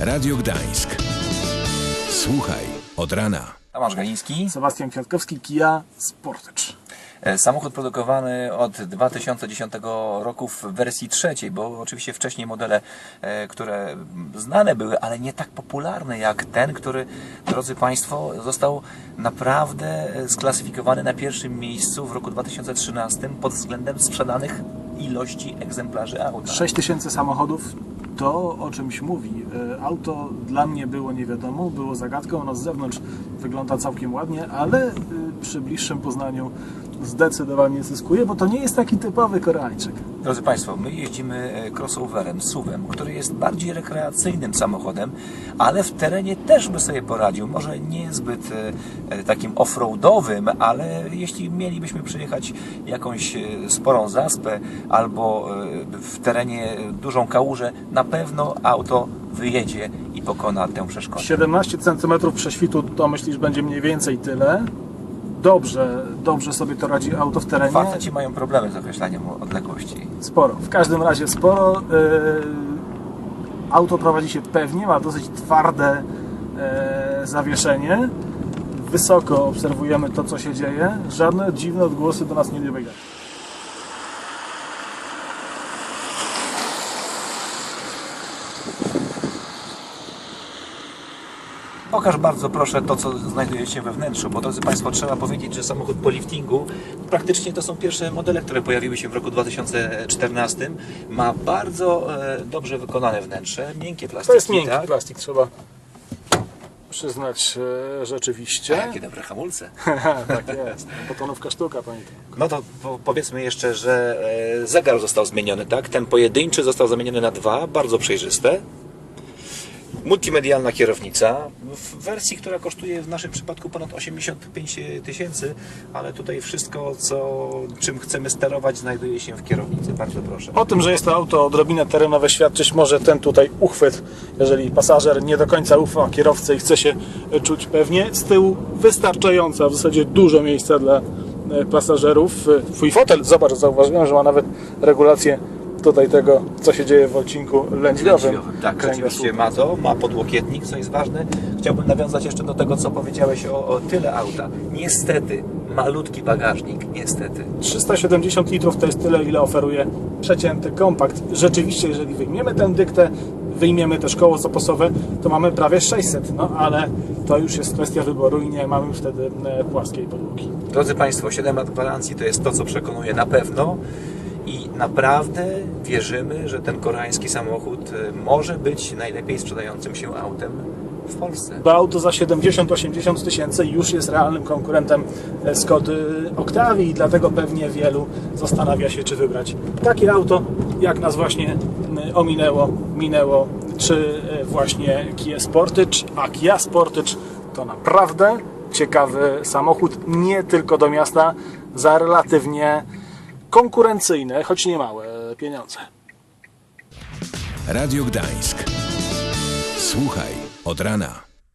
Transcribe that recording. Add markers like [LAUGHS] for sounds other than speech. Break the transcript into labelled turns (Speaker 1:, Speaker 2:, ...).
Speaker 1: Radio Gdańsk. Słuchaj od rana.
Speaker 2: Tomasz Galiński.
Speaker 3: Sebastian Kwiatkowski, Kia Sportage.
Speaker 2: E, Samochód produkowany od 2010 roku w wersji trzeciej, bo oczywiście wcześniej modele, e, które znane były, ale nie tak popularne jak ten, który, drodzy Państwo, został naprawdę e, sklasyfikowany na pierwszym miejscu w roku 2013 pod względem sprzedanych ilości egzemplarzy auta.
Speaker 3: 6 tysięcy samochodów to o czymś mówi. E, Auto dla mnie było nie wiadomo, było zagadką. Ono z zewnątrz wygląda całkiem ładnie, ale e, przy bliższym poznaniu zdecydowanie zyskuje, bo to nie jest taki typowy Koreańczyk.
Speaker 2: Drodzy Państwo, my jeździmy e, crossoverem, SUV-em, który jest bardziej rekreacyjnym samochodem, ale w terenie też by sobie poradził. Może nie zbyt takim offroadowym, ale jeśli mielibyśmy przejechać jakąś sporą zaspę albo w terenie dużą kałużę, na pewno auto wyjedzie i pokona tę przeszkodę.
Speaker 3: 17 cm prześwitu to myślisz będzie mniej więcej tyle. Dobrze, dobrze sobie to radzi auto w terenie.
Speaker 2: Faceci mają problemy z określaniem odległości.
Speaker 3: Sporo. W każdym razie sporo. Yy, auto prowadzi się pewnie, ma dosyć twarde yy, zawieszenie. Wysoko obserwujemy to, co się dzieje. Żadne dziwne odgłosy do nas nie dobiegają.
Speaker 2: Pokaż bardzo proszę to, co znajduje się we wnętrzu, bo drodzy Państwo, trzeba powiedzieć, że samochód po liftingu, praktycznie to są pierwsze modele, które pojawiły się w roku 2014, ma bardzo e, dobrze wykonane wnętrze, miękkie plastiki,
Speaker 3: To jest miękki
Speaker 2: tak?
Speaker 3: plastik, trzeba przyznać e, rzeczywiście.
Speaker 2: Jakie dobre hamulce. [LAUGHS]
Speaker 3: tak jest. Potonówka sztuka, pamiętam.
Speaker 2: No to po, powiedzmy jeszcze, że e, zegar został zmieniony, tak? Ten pojedynczy został zamieniony na dwa, bardzo przejrzyste. Multimedialna kierownica w wersji, która kosztuje w naszym przypadku ponad 85 tysięcy, ale tutaj wszystko, co, czym chcemy sterować, znajduje się w kierownicy. Bardzo proszę.
Speaker 3: O tym, że jest to auto odrobinę terenowe świadczyć może ten tutaj uchwyt, jeżeli pasażer nie do końca ufa kierowcy i chce się czuć pewnie. Z tyłu wystarczająco, a w zasadzie dużo miejsca dla e, pasażerów. E, Twój fotel, zobacz, zauważyłem, że ma nawet regulację tutaj tego, co się dzieje w odcinku lędźwiowym.
Speaker 2: Lędźwiowym, Tak, rzeczywiście ma to, ma podłokietnik, co jest ważne. Chciałbym nawiązać jeszcze do tego, co powiedziałeś o, o tyle auta. Niestety, malutki bagażnik, niestety.
Speaker 3: 370 litrów to jest tyle, ile oferuje przeciętny kompakt. Rzeczywiście, jeżeli wyjmiemy tę dyktę, wyjmiemy też koło zapasowe, to mamy prawie 600, no ale to już jest kwestia wyboru i nie mamy wtedy e, płaskiej podłogi.
Speaker 2: Drodzy Państwo, 7 lat gwarancji to jest to, co przekonuje na pewno i naprawdę wierzymy, że ten koreański samochód y, może być najlepiej sprzedającym się autem w Polsce.
Speaker 3: Bo auto za 70-80 tysięcy już jest realnym konkurentem e, Skody Octavii i dlatego pewnie wielu zastanawia się, czy wybrać takie auto, jak nas właśnie ominęło, minęło, czy e, właśnie Kia Sportage, a Kia Sportage to naprawdę ciekawy samochód, nie tylko do miasta, za relatywnie konkurencyjne, choć nie małe pieniądze.
Speaker 1: Radio Gdańsk. Słuchaj od rana.